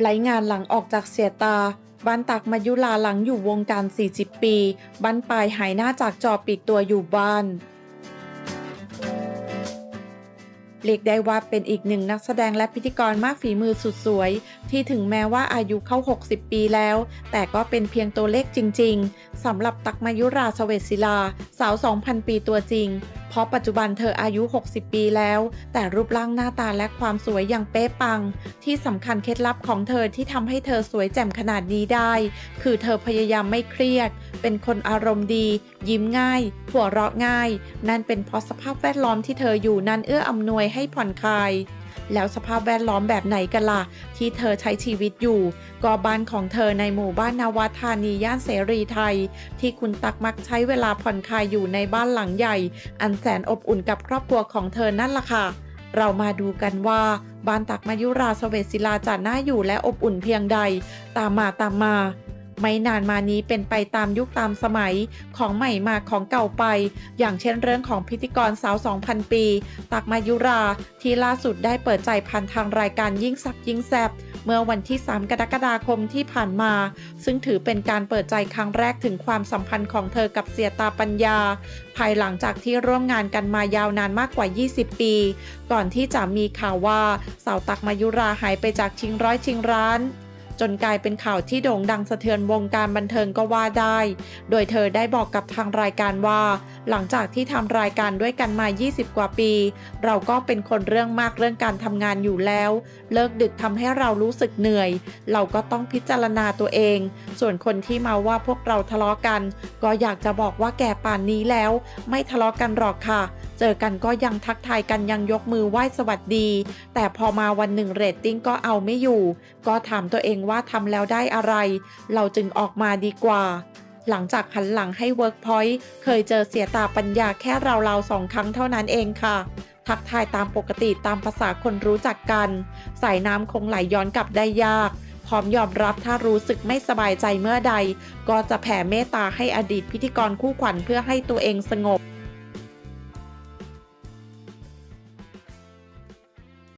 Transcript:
ไหลงานหลังออกจากเสียตาบ้านตักมายุลาหลังอยู่วงการ 40 ปีบ้านปลายหายหน้าจากจอปิดตัวอยู่บ้านเรียกได้ว่าเป็นอีกหนึ่งนักแสดงและพิธีกรมากฝีมือสุดสวย ที่ถึงแม้ว่าอายุเข้า 60 ปีแล้ว แต่ก็เป็นเพียงตัวเลขจริง ๆสำหรับตักมายุราสเวสศิลา สาว 2,000 ปีตัวจริง เพราะปัจจุบันเธออายุ 60 ปีแล้ว แต่รูปร่างหน้าตาและความสวยยังเป๊ะปัง ที่สำคัญเคล็ดลับของเธอที่ทำให้เธอสวยแจ่มขนาดนี้ได้ คือเธอพยายามไม่เครียด เป็นคนอารมณ์ดี ยิ้มง่ายหัวเราะง่าย นั่นเป็นเพราะสภาพแวดล้อมที่เธออยู่นั้นเอื้ออำนวยให้ผ่อนคลาย แล้วสภาพแวดล้อมแบบไหนกันล่ะ ที่เธอใช้ชีวิตอยู่ ก็บ้านของเธอในหมู่บ้านนาวัธานีย่านเสรีไทย ที่คุณตักมักใช้เวลาผ่อนคลายอยู่ในบ้านหลังใหญ่ อันแสนอบอุ่นกับครอบครัวของเธอนั่นล่ะค่ะเรามาดูกันว่าบ้านตักมายุราสเวสศิลาจะน่าอยู่และอบอุ่นเพียงใด ตามมาตามมา ไม่นานมานี้เป็นไปตามยุคตามสมัยของใหม่มาของเก่าไป อย่างเช่นเรื่องของพิธีกรสาว 2,000 ปี ตักมายุรา ที่ล่าสุดได้เปิดใจผ่านทางรายการยิ่งสักยิ่งแซบเมื่อวันที่ 3 กรกฎาคมที่ผ่านมา ซึ่งถือเป็นการเปิดใจครั้งแรกถึงความสัมพันธ์ของเธอกับเสียตาปัญญา ภายหลังจากที่ร่วมงานกันมายาวนานมากกว่า 20 ปี ก่อนที่จะมีข่าวว่าสาวตักมายุราหายไปจากชิงร้อยชิงร้าน จนกลายเป็นข่าวที่โด่งดังสะเทือนวงการบันเทิงก็ว่าได้ โดยเธอได้บอกกับทางรายการว่า หลังจากที่ทำรายการด้วยกันมา 20 กว่าปี เราก็เป็นคนเรื่องมากเรื่องการทำงานอยู่แล้ว เลิกดึกทำให้เรารู้สึกเหนื่อย เราก็ต้องพิจารณาตัวเอง ส่วนคนที่มาว่าพวกเราทะเลาะกัน ก็อยากจะบอกว่าแก่ป่านนี้แล้ว ไม่ทะเลาะกันหรอกค่ะ เจอกันก็ยังทักทายกันยังยกมือไหว้สวัสดี แต่พอมาวันหนึ่งเรตติ้งก็เอาไม่อยู่ ก็ถามตัวเองว่าทำแล้วได้อะไร เราจึงออกมาดีกว่า หลังจากหันหลังให้ Workpoint เคยเจอเสียตาปัญญาแค่ราวๆสองครั้งเท่านั้นเองค่ะทักทายตามปกติตามภาษาคนรู้จักกัน สายน้ำคงไหลย้อนกลับได้ยาก พร้อมยอมรับถ้ารู้สึกไม่สบายใจเมื่อใด ก็จะแผ่เมตตาให้อดีตพิธีกรคู่ขวัญเพื่อให้ตัวเองสงบ